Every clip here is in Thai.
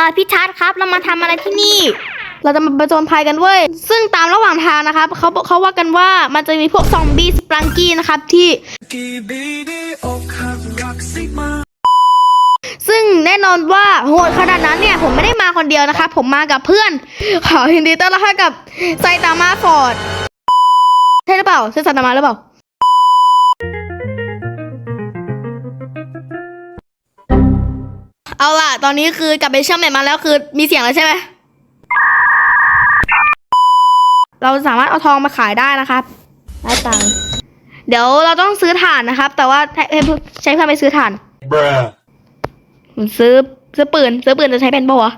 อ่าพี่ชัดครับเรามาทำอะไรที่นี่ เราจะมาประจนภัยกันเว้ย ซึ่งตามระหว่างทางนะครับเขาเขาว่ากันว่ามันจะมีพวกซอมบี้สปรังกี้นะครับที่ซึ่งแน่นอนว่าโหดขนาดนั้นเนี่ยผมไม่ได้มาคนเดียวนะครับผมมากับเพื่อนขอยินดีต้อนรับกับไซตามาฟอร์ดใช่หรือเปล่าใช่ไซตามาหรือเปล่า เอาล่ะ ตอนนี้คือกลับไปเชื่อมเน็ตมาแล้วคือมีเสียงแล้วใช่ไหม เราสามารถเอาทองมาขายได้นะครับได้ตังค์เดี๋ยวเราต้องซื้อถ่านนะครับ แต่ว่าให้ให้ใช้เพื่อนไปซื้อถ่าน bruh ผมซื้อซื้อปืนซื้อปืนจะใช้เป็นปะวะ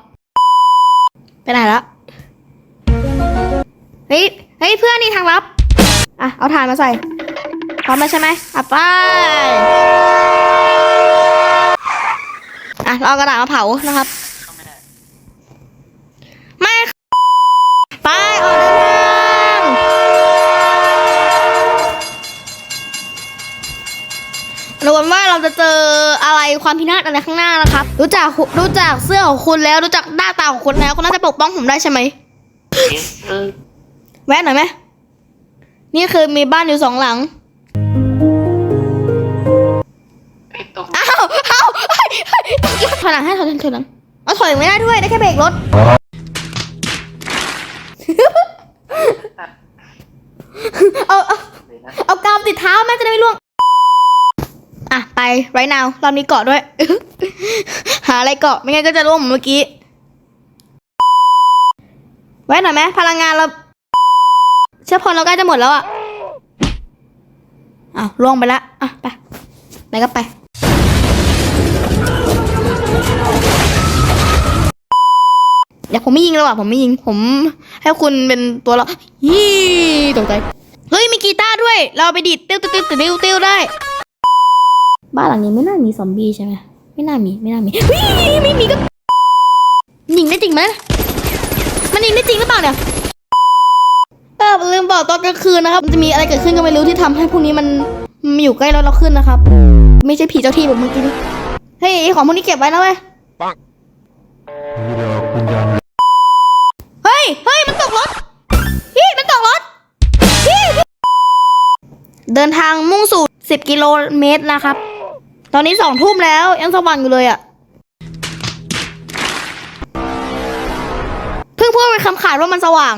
ไปไหนละเฮ้ยเฮ้ยเพื่อนนี่ทางลับ อะ เอาถ่านมาใส่พร้อมแล้วใช่ไหมอะไป อะเราเอากระดาษมาเผานะครับไม่ไปออกเดินทางรู้กันว่าเราจะเจออะไรความพินาศอะไรข้างหน้านะครับ รู้จักคุรู้จักเสื้อของคุณแล้วรู้จักหน้าตาของคุณแล้วคุณน่าจะปกป้องผมได้ใช่ไหมแวะหน่อยไหมนี่คือมีบ้านอยู่สองหลังอ้าวอ้าวเฮ้ยเฮ้ย ถอยหลังให้ถอยหลังถอยหลังเอาถอยไม่ได้ด้วยได้แค่เบรกรถเอาเอาเอากาวติดเท้าแม่จะได้ไม่ล่วง อะไปไรนาวรอบนี้เกาะด้วย หาอะไรเกาะไม่งั้นก็จะร่วงเหมือนเมื่อกี้ ไว้หน่อยไหมพลังงานเราเชื้อเพลิงเราใกล้จะหมดแล้วอะอ้าวล่วงไปละอะไปไปก็ไป เดี๋ยวผมไม่ยิงแล้วอะผมไม่ยิงผม ให้คุณเป็นตัวเรายี่ตกใจเฮ้ยมีกีตาร์ด้วย เราไปดีดติ้วติ้วติ้วติ้วติ้วได้ บ้านหลังนี้ไม่น่ามีซอมบี้ใช่ไหมไม่น่ามีไม่น่ามีฮ้ยไม่มีก็ยิงได้จริงไหมมันยิงได้จริงหรือเปล่าเนี่ยเออลืมบอกตอนกลางคืนนะครับมันจะมีอะไรเกิดขึ้นก็ไม่รู้ที่ทำให้พวกนี้มันมันอยู่ใกล้เราเราขึ้นนะครับ ไม่ใช่ผีเจ้าที่แบบเมื่อกี้นี่เฮ้ยของพวกนี้เก็บไว้นะเว้ย ดินทางมุ่งสู่สิบกิโลเมตรนะครับ ตอนนี้สองทุ่มแล้วยังสว่างอยู่เลยอะ่ะ เพิ่งพูดไปคำขาดว่ามันสว่าง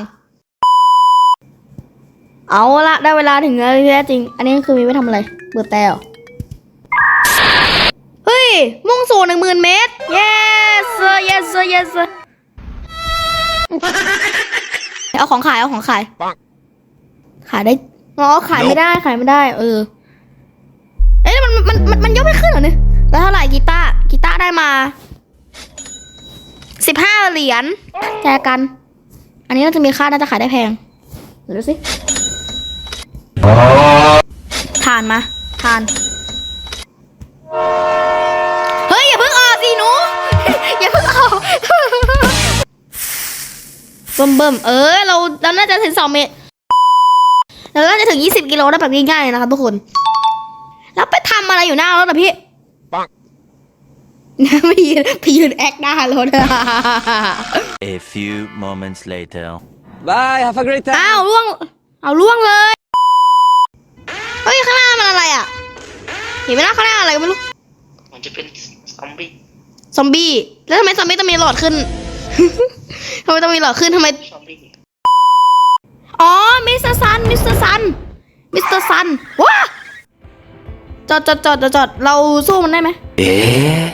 เอาละได้เวลาถึงแล้วที่แท้จริง อันนี้คือมีไว้ทำอะไรเปิดแต่เหรอเฮ้ย มุ่งสู่หนึ่งหมื่นเมตร yes sir yes sir yes sir เอาของขาย เอาของขาย ขายได้ อ๋อขายไม่ได้ขายไม่ได้ เออ เอ๊ะมันมันมันมันยกไม่ขึ้นเหรอเนี่ยแล้วเท่าไหร่กีตาร์กีตาร์ได้มาสิบห้าเหรียญแจกัน อันนี้น่าจะมีค่าน่าจะขายได้แพงเดี๋ยวดูสิทานมาทาน เฮ้ย อย่าเพิ่งออกสิหนู อย่าเพิ่งออกเบิ่มเบิ่มเออ เราเราน่าจะถึงสองเมตร เราน่าจะถึงยี่สิบกิโลได้แบบง่ายๆนะครับทุกคน แล้วไปทำอะไรอยู่หน้ารถอะพี่ปังพี่ยืนพี่ยืนแอคหน้ารถ A few moments later. bye have a great time อ้าวล่วง เอาล่วงเลย เฮ้ย ข้างหน้ามันอะไรอะ เห็นไหมล่ะข้างหน้าอะไรก็ไม่รู้ มันจะเป็นซอมบี้ ซอมบี้ แล้วทำไมซอมบี้ต้องมีหลอดขึ้น ทำไมต้องมีหลอดขึ้นทำไมซ อ๋อ มิสเตอร์ซัน มิสเตอร์ซัน มิสเตอร์ซัน ว้าจอดจอดจอดจอดเราสู้มันได้ไหม Eh?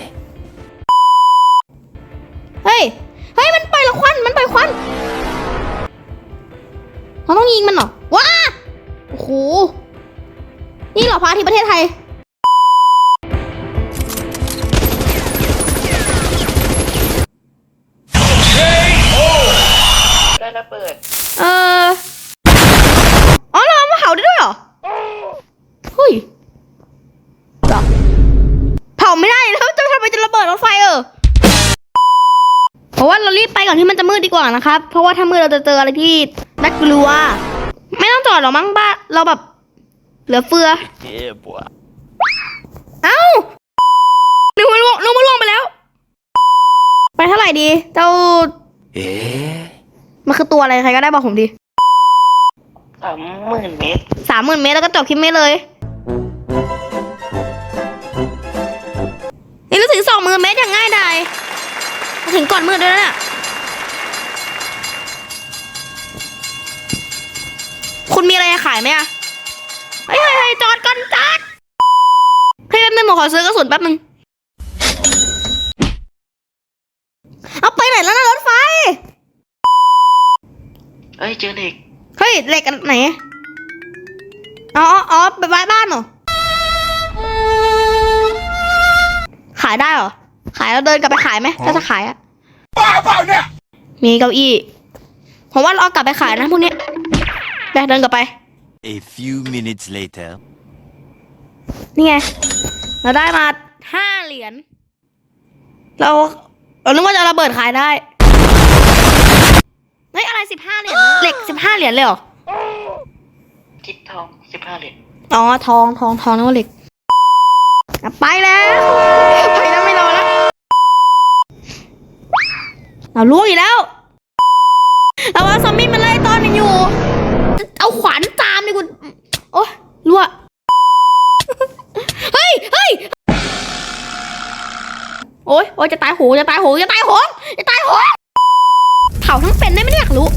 เฮ้ย เฮ้ย มันไปละควัน มันไปควัน เราต้องยิงมันเหรอ ว้า โอ้โห นี่เหรอพาที่ประเทศไทย ก่อนที่มันจะมืดดีกว่านะครับ เพราะว่าถ้ามืดเราจะเจออะไรที่น่ากลัว ไม่ต้องจอดหรอกมั้งบ้าเราแบบ เหลือเฟือ Yeah, boy. เอ้านึกว่าล่วงนึกว่าล่วงไปแล้วไปไปเท่าไหร่ดี เจ้าえมันคือตัวอะไรใครก็ได้บอกผมดีสามหมื่นเมตรสามหมื่นเมตรแล้วก็จบคลิปไม่เลย นี่รู้ถึงสองหมื่นเมตรอย่างง่ายดายมาถึงก่อนมืดด้วยนะเนี่ย คุณมีอะไรจะขายไหมอะเฮ้ยเฮ้ยเฮ้ยจอดก่อนจอดเฮ้ยแป๊บนึงผมขอซื้อกระสุนแป๊บนึงเอาไปไหนแล้วนะรถไฟ เอ้ยเจอเด็กเฮ้ยเหล็กอันไหน อ๋ออ๋อไปไว้บ้านเหรอ ขายได้เหรอ ขายแล้วเดินกลับไปขายไหมถ้าจะขายอะมีเก้าอี้ ผมว่าเราเอากลับไปขายนะพวกเนี้ย ไปเดินกลับไป A few minutes later. นี่ไง เราได้มาห้าเหรียญ เราเรานึกว่าจะระเบิดขายได้ เฮ้ย อะไรสิบห้าเหรียญนะเหล็กสิบห้าเหรียญเลยเหรอ ทิศทองสิบห้าเหรียญอ๋อ ทองทองทองนึกว่าเหล็กอะไปแล้วไปแล้วไม่รอแล้วเราล่วงอีกแล้วเราว่าซอมบี้มันไล่ต้อนกันอยู่ เอาขวานตามดิคุณโอ้รั่วเฮ้ยเฮ้ยโอ้ยโอ้ยจะตายโหงจะตายโหงจะตายโหงจะตายโหงเผาทั้งเป็นได้ไหมเนี่ยอยากรู้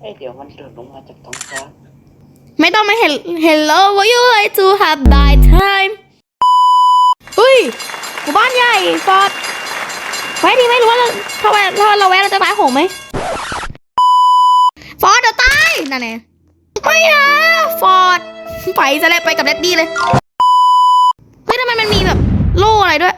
เอ้ยเดี๋ยวมันโดดลงมาจากท้องฟ้าไม่ต้องมาเห็น Hello would you like to have by time เฮ้ยหมู่บ้านใหญ่ฟอร์ดไว้ดีไหมรู้ว่าเราถ้าแวะถ้าเราแวะเราจะตายโหงไหม ฟอร์ดเดี๋ยวตายนั่นไงไม่นะฟอร์ดไปซะแล้วไปกับแดดดี้เลยเฮ้ยทำไมมันมีแบบโล่อะไรด้วย